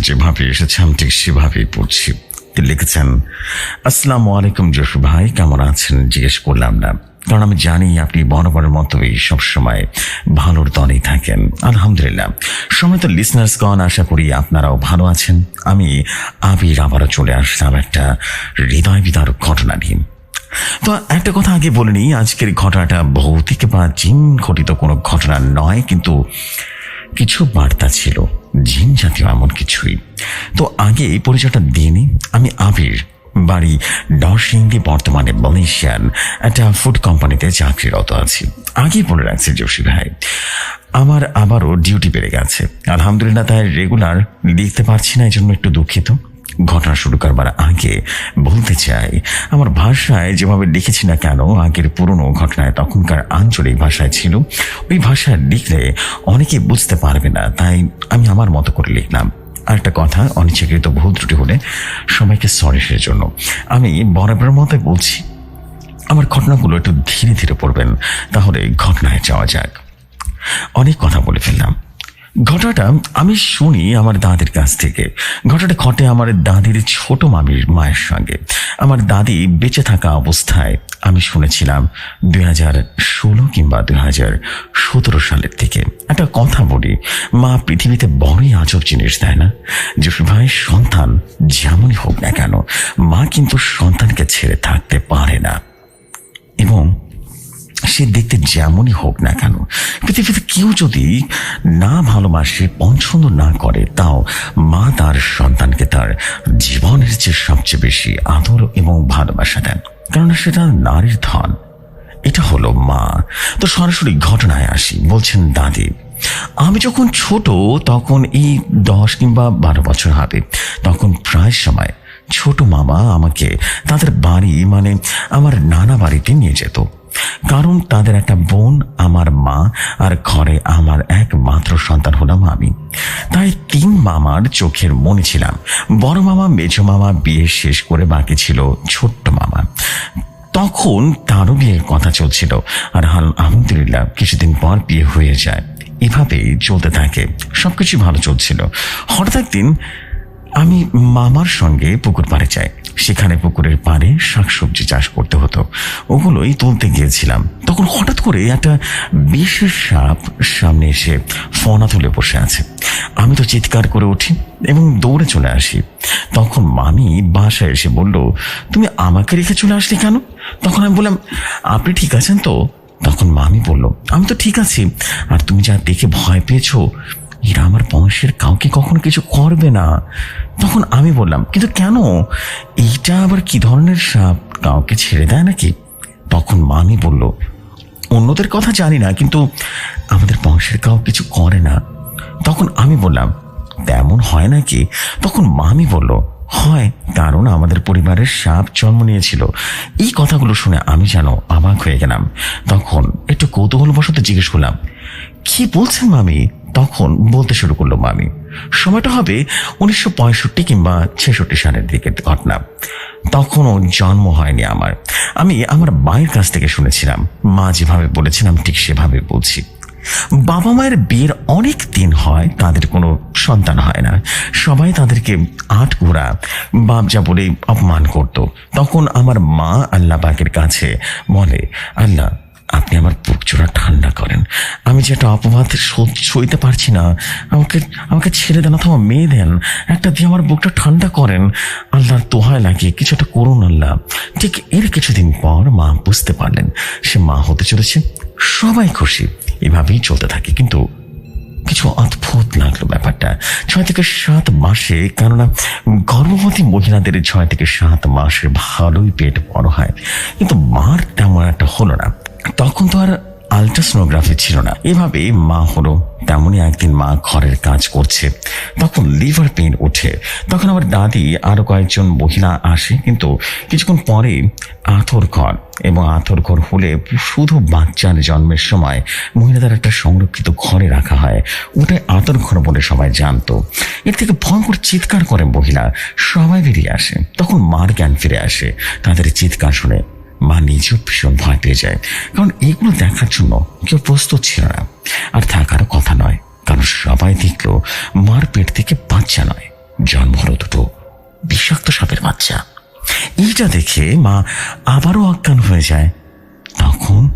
যেভাবে এসেছে, আমি ঠিক সেভাবেই পড়ছি। লিখেছেন, আসসালামু আলাইকুম যশু ভাই, কেমন আছেন? জিজ্ঞেস করলাম না। কারণ আমি জানি আপনি বরাবরের মতোই সবসময় ভালোর দলেই থাকেন। আলহামদুলিল্লাহ। সময় তো লিসনার্সগণ আশা করি আপনারাও ভালো আছেন। আমি আবির আবারও চলে আসলাম একটা হৃদয় বিদারক ঘটনা নিয়ে। তো একটা কথা আগে বলে নিই, আজকের ঘটনাটা ভৌতিক বা জিন ঘটিত কোনো ঘটনা নয়, কিন্তু কিছু বার্তা ছিল। জিন জাতীয় এমন কিছুই। তো আগে এই পরিচয়টা দিইনি আমি আবির, বাড়ি ডরসিংদি বর্তমানে মালয়েশিয়ান। একটা ফুড কোম্পানিতে চাকরিরত আছি। আগেই বলে রাখছি, জোশী ভাই, আমার আবারও ডিউটি বেড়ে গেছে। আলহামদুলিল্লাহ, তাই রেগুলার দেখতে পারছি না এই জন্য একটু দুঃখিত। ঘটনা শুরু করবার আগে বলতে চাই, আমার ভাষায় যেভাবে লিখেছি না কেন, আগের পুরনো ঘটনায় তখনকার আঞ্চলিক ভাষায় ছিল, ওই ভাষায় লিখলে অনেকে বুঝতে পারবে না, তাই আমি আমার মতো করে লিখলাম। আরেকটা কথা, অনিচ্ছাকৃত ভুল ত্রুটি হলে সবাইকে সরি সেজন্য জন্য। আমি বরাবরের মতোই বলছি, আমার ঘটনাগুলো একটু ধীরে ধীরে পড়বেন, তাহলে ঘটনায় যাওয়া যাক। অনেক কথা বলে ফেললাম। ঘটনাটা আমি শুনি আমার দাদির কাছ থেকে। ঘটনাটা ঘটে আমার দাদির ছোট মামির মায়ের সঙ্গে। আমার দাদি বেঁচে থাকা অবস্থায় আমি শুনেছিলাম দুই হাজার ষোলো কিংবা দুই হাজার সতেরো সালের থেকে একটা কথা বলি, মা পৃথিবীতে বড়ই আজব জিনিস দেয় না? যে ভাইয়ের সন্তান যেমনই হোক না কেন, মা কিন্তু সন্তানকে ছেড়ে থাকতে পারে না। এবং সে দেখতে যেমনই হোক না কেন, পৃথিবীতে কেউ যদি না ভালোবাসে, পছন্দ না করে, তাও মা তার সন্তানকে তার জীবনের যে সবচেয়ে বেশি আদর এবং ভালোবাসা দেন। কেননা সেটা নারীর ধন। এটা হলো মা। তো সরাসরি ঘটনায় আসি। বলছেন, দাদি, আমি যখন ছোট, তখন এই দশ কিংবা বারো বছর হবে তখন প্রায় সময় ছোট মামা আমাকে তাদের বাড়ি মানে আমার নানা বাড়িতে নিয়ে যেত। কারণ তাদের একটা বোন আমার মা আর ঘরে আমার একমাত্র সন্তান হলাম আমি। তাই তিন মামার চোখের মনে ছিলাম। বড় মামা, মেজ মামা, বিয়ে শেষ করে বাকি ছিল ছোট্ট মামা। তখন তারও বিয়ের কথা চলছিল আর হাল, আলহামদুলিল্লাহ কিছুদিন পর বিয়ে হয়ে যায়। এভাবেই চলতে থাকে। সবকিছু ভালো চলছিল। হঠাৎ একদিন আমি মামার সঙ্গে পুকুর পাড়ে যাই। সেখানে পুকুরের পাড়ে শাকসবজি চাষ করতে হতো। ওগুলোই তুলতে গিয়েছিলাম। তখন হঠাৎ করে একটা বিশেষ সাপ সামনে এসে ফনা তুলে বসে আছে। আমি তো চিৎকার করে উঠি এবং দৌড়ে চলে আসি। তখন মামি বাসায় এসে বলল, তুমি আমাকে রেখে চলে আসলে কেন? তখন আমি বললাম, আপনি ঠিক আছেন তো? তখন মামি বলল, আমি তো ঠিক আছি। আর তুমি যা দেখে ভয় পেয়েছ এরা আমার বংশের কাউকে কখনো কিছু করবে না। তখন আমি বললাম, কিন্তু কেন? এইটা আবার কি ধরনের সাপ? কাউকে ছেড়ে দেয় নাকি? তখন মামি বলল, অন্যদের কথা জানি না, কিন্তু আমাদের বংশের কাউ কিছু করে না। তখন আমি বললাম, তেমন হয় নাকি? তখন মামি বলল, হয় কারণ আমাদের পরিবারের সাপ জন্ম নিয়েছিল। এই কথাগুলো শুনে আমি যেন অবাক হয়ে গেলাম। তখন একটু কৌতূহলবশত জিজ্ঞেস করলাম, কি বলছেন মামি তখন বলতে শুরু করল মামি। সময়টা হবে উনিশশো পঁয়ষট্টি কিংবা ছেষট্টি সালের দিকের ঘটনা। তখনও জন্ম হয়নি আমার। আমি আমার মায়ের কাছ থেকে শুনেছিলাম। মা যেভাবে বলেছিলাম ঠিক সেভাবে বলছি। বাবা মায়ের বিয়ের অনেক দিন হয়, তাদের কোনো সন্তান হয় না। সবাই তাদেরকে আট ঘোড়া বাবজা বলে অপমান করত। তখন আমার মা আল্লাহ পাকের কাছে বলে, আল্লাহ আপনি আমার বুক চোরা ঠান্ডা করেন। আমি যে একটা অপবাদ সইতে পারছি না, আমাকে আমাকে ছেড়ে দেন অথবা মেয়ে দেন, একটা দিয়ে আমার বুকটা ঠান্ডা করেন, আল্লাহর তোহায় লাগিয়ে কিছু একটা করুন আল্লাহ। ঠিক এর কিছুদিন পর মা বুঝতে পারলেন, সে মা হতে চলেছে, সবাই খুশি, এভাবেই চলতে থাকে। কিন্তু কিছু অদ্ভুত লাগল ব্যাপারটা। ছয় থেকে সাত মাসে, কেননা গর্ভবতী মহিলাদের ছয় থেকে সাত মাসে ভালোই পেট বড় হয়। কিন্তু মার তেমন একটা হলো না। তখন তো আর আলট্রাসোনোগ্রাফি ছিল না। এভাবে মা হলো, তেমনই একদিন মা ঘরের কাজ করছে। তখন লিভার পেন ওঠে। তখন আমার দাদি আরও কয়েকজন মহিলা আসে, কিন্তু কিছুক্ষণ পরে আথর ঘর এবং আথর ঘর হলে শুধু বাচ্চার জন্মের সময় মহিলাদের একটা সংরক্ষিত ঘরে রাখা হয়। ওটাই আতর ঘর বলে সবাই জানতো। এর থেকে ভয়ঙ্কর চিৎকার করে মহিলা। সবাই বেরিয়ে আসে। তখন মার জ্ঞান ফিরে আসে। তাদের চিৎকার শুনে মা নিজেও ভীষণ ভয় পেয়ে যায়। কারণ এগুলো দেখার জন্য কেউ প্রস্তুত ছিল না। আর থাকারও কথা নয়। কারণ সবাই দেখল মার পেট থেকে বাচ্চা নয়। জন্ম হলো দুটো বিষাক্ত সাপের বাচ্চা। এইটা দেখে মা আবারও আজ্ঞান হয়ে যায়। তখন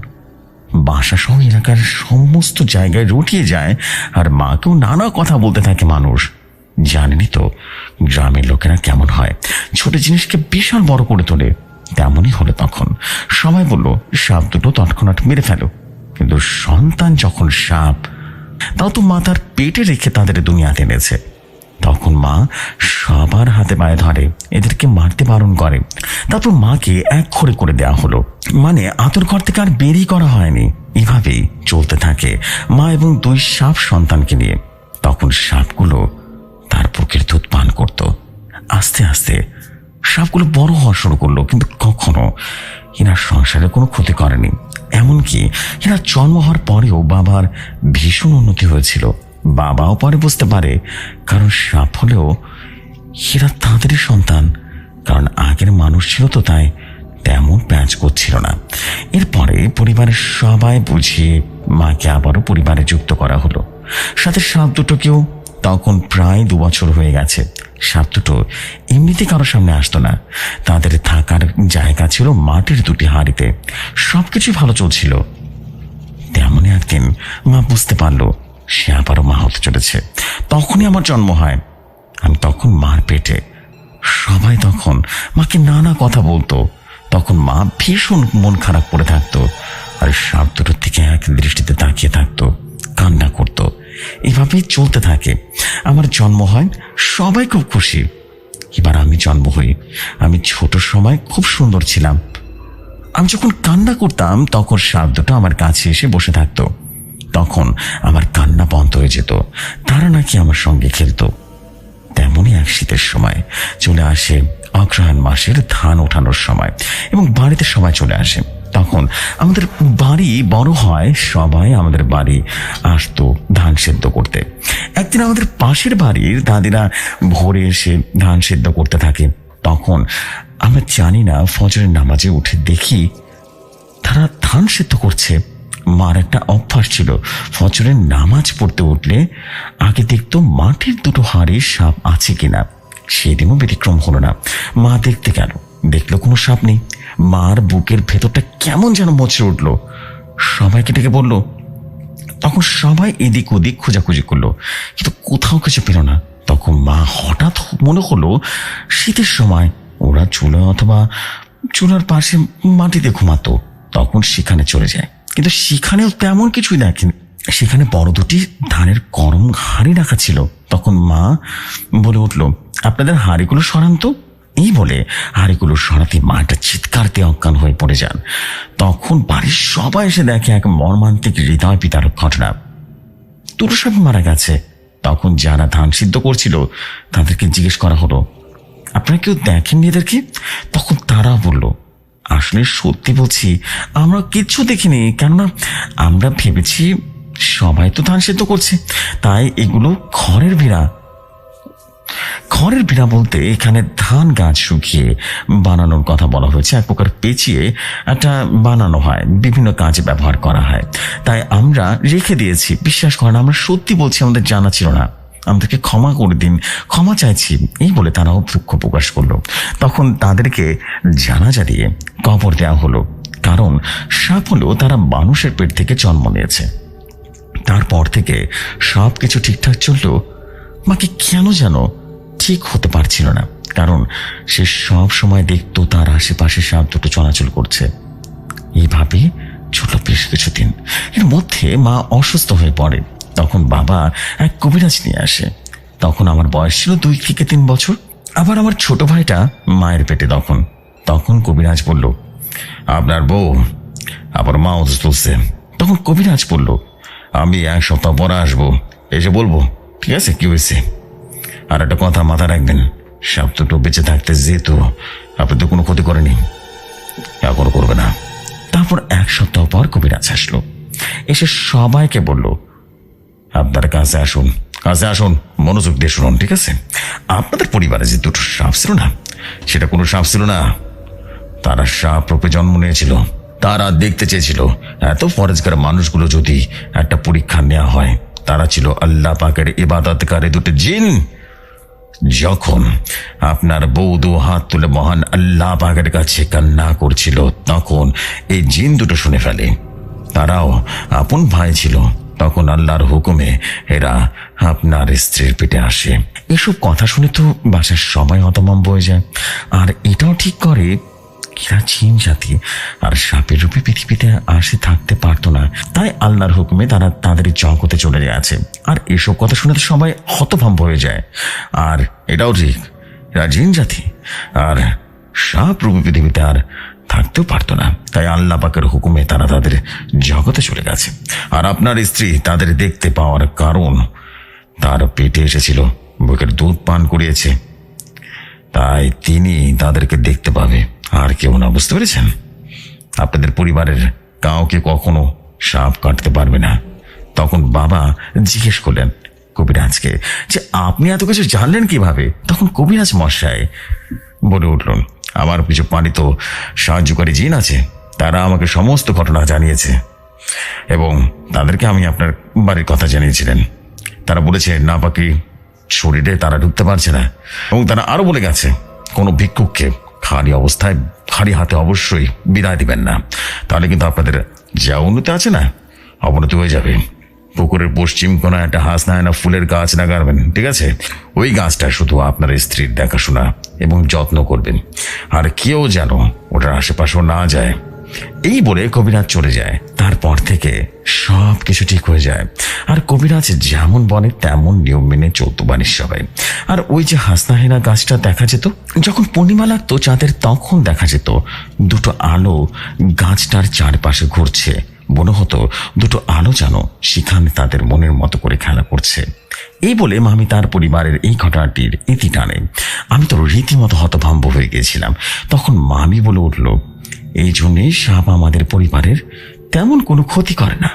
বাসা সহ এলাকার সমস্ত জায়গায় রটিয়ে যায় আর মাকেও নানা কথা বলতে থাকে মানুষ। জানেনি তো, গ্রামের লোকেরা কেমন হয়। ছোট জিনিসকে বিশাল বড় করে তোলে। তেমনই হলো তখন। সবাই বলল, সাপ দুটো তৎক্ষণাৎ মেরে ফেলো। কিন্তু সন্তান যখন সাপ, তাও তো মা তার পেটে রেখে তাদের দুনিয়াতে এনেছে তখন মা সবার হাতে পায়ে ধরে, এদেরকে মারতে বারণ করে। তারপর মাকে এক খড়ে করে দেওয়া হলো। মানে আতর ঘর থেকে আর বেরিয়ে করা হয়নি। এভাবেই চলতে থাকে মা এবং দুই সাপ সন্তানকে নিয়ে। তখন সাপগুলো তার বুকের দুধ পান করত। আস্তে আস্তে সাপগুলো বড় হওয়া শুরু করল, কিন্তু কখনো এনার সংসারে কোনো ক্ষতি করেনি। এমনকি এরা জন্ম হওয়ার পরেও বাবার ভীষণ উন্নতি হয়েছিল। বাবাও পরে বুঝতে পারে কারণ সাপ হলেও এরা তাঁদেরই সন্তান, কারণ আগের মানুষ ছিল তো, তাই তেমন প্যাঁচ করছিল না। এরপরে পরিবারের সবাই বুঝিয়ে মাকে আবারও পরিবারে যুক্ত করা হলো। সাথে সাপ দুটোকেও তখন প্রায় দু বছর হয়ে গেছে। সাপ দুটো এমনিতে কারও সামনে আসতো না। তাদের থাকার জায়গা ছিল মাটির দুটি হাড়িতে। সবকিছু ভালো চলছিল। তেমনই একদিন মা বুঝতে পারল, সে আবারও মা হতে চলেছে। তখনই আমার জন্ম হয়। আমি তখন মার পেটে। সবাই তখন মাকে নানা কথা বলতো। তখন মা ভীষণ মন খারাপ করে থাকতো। আর সাপ দুটোর দিকে এক দৃষ্টিতে তাকিয়ে থাকতো। এভাবেই চলতে থাকে। আমার জন্ম হয়, সবাই খুব খুশি। এবার আমি জন্ম হই। আমি ছোট সময় খুব সুন্দর ছিলাম। আমি যখন কান্না করতাম, তখন সাপ দুটো আমার কাছে এসে বসে থাকতো। তখন আমার কান্না বন্ধ হয়ে যেত। তারা নাকি আমার সঙ্গে খেলতো। তেমনই এক শীতের সময় চলে আসে অগ্রহায়ণ মাসের ধান ওঠানোর সময় এবং বাড়িতে সবাই চলে আসে। তখন আমাদের বাড়ি বড় হয়, সবাই আমাদের বাড়ি আসতো, ধান সেদ্ধ করতে। একদিন আমাদের পাশের বাড়ির দাদিরা ভোরে এসে ধান সেদ্ধ করতে থাকে। তখন আমরা জানি না, ফজরের নামাজে উঠে দেখি তারা ধান সেদ্ধ করছে। মার একটা অভ্যাস ছিল, ফজরের নামাজ পড়তে উঠলে আগে দেখতো মাটির দুটো হাড়ে সাপ আছে কিনা। সেদিনও ব্যতিক্রম হলো না। মা দেখতে গেল, দেখল কোনো সাপ নেই। মার বুকের ভেতরটা কেমন যেন মচড়ে উঠল। সবাইকে ডেকে বলল, তখন সবাই এদিক ওদিক খোঁজাখুঁজি করল, কিন্তু কোথাও কিছু পেল না। তখন মা হঠাৎ মনে হলো, শীতের সময় ওরা চুলো অথবা চুলার পাশে মাটিতে ঘুমাতো। তখন সেখানে চলে যায়। কিন্তু সেখানেও তেমন কিছুই দেখেনি, সেখানে বড় দুটি ধানের গরম হাঁড়ি রাখা ছিল। তখন মা বলে উঠল, আপনাদের হাঁড়িগুলো সরান তো। এই বলে হাঁড়িগুলো সরাতে মাটা চিৎকার দিয়ে অজ্ঞান হয়ে পড়ে যান। তখন বাড়ির সবাই এসে দেখে এক মর্মান্তিক হৃদয় বিতারক ঘটনা। দুটো সব মারা গেছে। তখন যারা ধান সিদ্ধ করছিল, তাদেরকে জিজ্ঞেস করা হলো, আপনারা কেউ দেখেননি এদেরকে? তখন তারা বলল, আসলে সত্যি বলছি, আমরা কিচ্ছু দেখিনি, কেননা আমরা ভেবেছি সবাই তো ধান সিদ্ধ করছে। তাই এগুলো খড়ের ভিড়া খড়ের ভিড়া বলতে এখানে ধান গাছ শুকিয়ে বানানোর কথা বলা হয়েছে। এক প্রকার পেঁচিয়ে একটা বানানো হয়, বিভিন্ন কাজে ব্যবহার করা হয়। তাই আমরা রেখে দিয়েছি। বিশ্বাস করেন, আমরা সত্যি বলছি, আমাদের জানা ছিল না। আমাদেরকে ক্ষমা করে দিন। ক্ষমা চাইছি। এই বলে তারাও দুঃখ প্রকাশ করল। তখন তাদেরকে জানাজা দিয়ে কবর দেওয়া হলো। কারণ সাপ হলেও তারা মানুষের পেট থেকে জন্ম নিয়েছে। তারপর থেকে সব কিছু ঠিকঠাক চললেও মাকে কেন যেন ঠিক হতে পারছিল না, কারণ সে সব সময় দেখতো তার আশেপাশে সাপ দুটো চলাচল করছে। এইভাবে ছোট বেশ কিছুদিন। এর মধ্যে মা অসুস্থ হয়ে পড়ে। তখন বাবা এক কবিরাজ নিয়ে আসে। তখন আমার বয়স ছিল দুই থেকে তিন বছর। আবার আমার ছোট ভাইটা মায়ের পেটে তখন। তখন কবিরাজ বলল, আপনার বউ আবার মা হচ্ছে। তখন কবিরাজ বলল, আমি এক সপ্তাহ পরে আসব। এসে বলব, ঠিক আছে? কি হয়েছে? আর একটা কথা মাথা রাখবেন সাপ দুটো বেঁচে থাকতে আপনি তো কোনো ক্ষতি করেনি এখনও করবে না। তারপর এক সপ্তাহ পর কবিরাজ আসলো। এসে সবাইকে বলল, আপনার কাছে আসুন কাছে আসুন, মনোযোগ দিয়ে শুনুন, ঠিক আছে? আপনাদের পরিবারে যে দুটো সাপ ছিল না, সেটা কোনো সাপ ছিল না? তারা সাপ রূপে জন্ম নিয়েছিল, তারা দেখতে চেয়েছিল, এত ফরেজগার মানুষগুলো যদি একটা পরীক্ষা নেওয়া হয়, তারা ছিল আল্লাহ পাকের ইবাদতকারী দুটো জিন। যখন আপনার বৌদু হাত তুলে মহান আল্লাহ বাগের কাছে কান্না করছিল, তখন এই জিন দুটো শুনে ফেলে। তারাও আপন ভাই ছিল, তখন আল্লাহর হুকুমে এরা আপনার স্ত্রীর পেটে আসে। এসব কথা শুনে তো বাসার সবাই হতমম্ব হয়ে যায়। আর এটাও ঠিক করে কিরা চীন জাতি, আর সাপের রূপে পৃথিবীতে আসে থাকতে পারতো না। তাই আল্লাহর হুকুমে তারা তাদের জগতে চলে গেছে। আর এসব কথা শুনে তো সবাই হতভম্ব হয়ে যায়। আর এটাও ঠিক, এরা জিন জাতি, আর সাপ রূপে পৃথিবীতে আর থাকতেও পারতো না। তাই আল্লাহ পাকের হুকুমে তারা তাদের জগতে চলে গেছে। আর আপনার স্ত্রী তাদের দেখতে পাওয়ার কারণ, তার পেটে এসেছিল, বুকের দুধ পান করিয়েছে। তাই তিনি তাদেরকে দেখতে পাবে। আর কেউ না, বুঝতে পেরেছেন? আপনাদের পরিবারের কাউকে কখনো সাপ কাটতে পারবে না। তখন বাবা জিজ্ঞেস করলেন কবিরাজকে যে, আপনি এত কিছু জানলেন কীভাবে? তখন কবিরাজ মশাই বলে উঠলেন, আমার কিছু পালিত সাহায্যকারী জিন আছে, তারা আমাকে সমস্ত ঘটনা জানিয়েছে এবং তাদেরকে আমি আপনার বাড়ির কথা জানিয়েছিলেন। তারা বলেছে না পাকি শরীরে তারা ঢুকতে পারছে না এবং তারা আরও বলে গেছে, কোনো ভিক্ষুককে খালি অবস্থায়, খালি হাতে অবশ্যই বিদায় দিবেন না। তাহলে কিন্তু আপনাদের যা উন্নতি আছে না, অবনতি হয়ে যাবে। পুকুরের পশ্চিম কোনো একটা হাঁস না না, ফুলের গাছ না লাগাবেন ঠিক আছে? ওই গাছটা শুধু আপনার স্ত্রীর দেখাশোনা এবং যত্ন করবেন। আর কেউ যেন ওটার আশেপাশেও না যায় এই বলে কবিরাজ চলে যায়। তারপর থেকে সব কিছু ঠিক হয়ে যায়। আর কবিরাজ যেমন বলে তেমন নিয়ম মেনে চলতো বানির সবাই আর ওই যে হাসনাহেনা গাছটা দেখা যেত, যখন পূর্ণিমা লাগতো চাঁদের, তখন দেখা যেত দুটো আলো গাছটার চারপাশে ঘুরছে। মনে হতো দুটো আলো যেন সেখানে তাদের মনের মতো করে খেলা করছে। এই বলে মামি তার পরিবারের এই ঘটনাটির ইতি টানে। আমি তো রীতিমতো হতভম্ব হয়ে গিয়েছিলাম তখন মামি বলে উঠল এই জন্যেই সাপ আমাদের পরিবারের তেমন কোনো ক্ষতি করে না।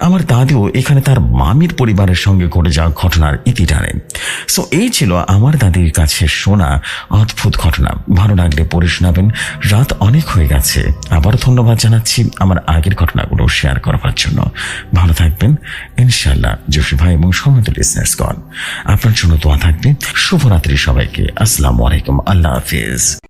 আমার দাদিও এখানে তার মামির পরিবারের সঙ্গে ঘটে যাওয়া ঘটনার ইতি টানে। সো এই ছিল আমার দাদির কাছে শোনা অদ্ভুত ঘটনা। ভালো লাগলে পড়ে শোনাবেন। রাত অনেক হয়ে গেছে। আবারও ধন্যবাদ জানাচ্ছি আমার আগের ঘটনাগুলো শেয়ার করবার জন্য। ভালো থাকবেন। ইনশাল্লাহ জোশী ভাই এবং সমস্ত লিসনার্সগণ আপনার জন্য দোয়া থাকবে। শুভরাত্রি সবাইকে। আসসালামু আলাইকুম। আল্লাহ হাফিজ।